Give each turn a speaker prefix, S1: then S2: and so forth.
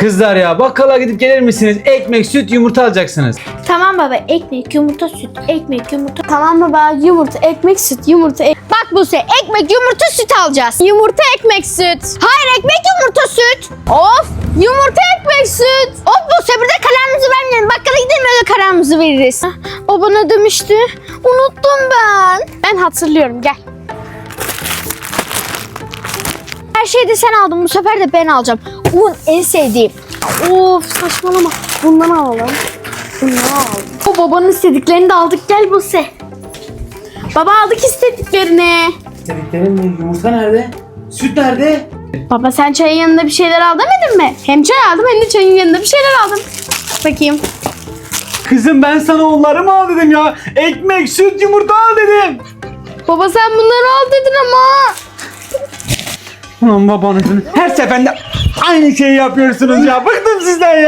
S1: Kızlar ya bakkala gidip gelir misiniz? Ekmek, süt, yumurta alacaksınız.
S2: Tamam baba ekmek, yumurta, süt, ekmek, yumurta.
S3: Tamam baba yumurta, ekmek, süt, yumurta, ek...
S2: Bak Buse ekmek, yumurta, süt alacağız.
S3: Yumurta, ekmek, süt.
S2: Hayır ekmek, yumurta, süt.
S3: Of! Yumurta, ekmek, süt.
S2: Of Buse burada kararımızı vermeyelim. Bakkala gidelim öyle kararımızı veririz. O bana demişti. Unuttum ben.
S3: Ben hatırlıyorum gel.
S2: Her şeyi de sen aldın. Bu sefer de ben alacağım. Un en sevdiğim.
S3: Of saçmalama. Bundan alalım. Bundan alalım. O babanın istediklerini de aldık gel Buse. Baba aldık istediklerini.
S1: İstediklerim mi? Yumurta nerede? Süt nerede?
S3: Baba sen çayın yanında bir şeyler al demedin mi? Hem çay aldım hem de çayın yanında bir şeyler aldım. Bakayım.
S1: Kızım ben sana onları mı al dedim ya? Ekmek, süt, yumurta al dedim.
S3: Baba sen bunları al dedin ama.
S1: Ulan babanızın her seferinde aynı şeyi yapıyorsunuz ya. Bıktım sizden ya.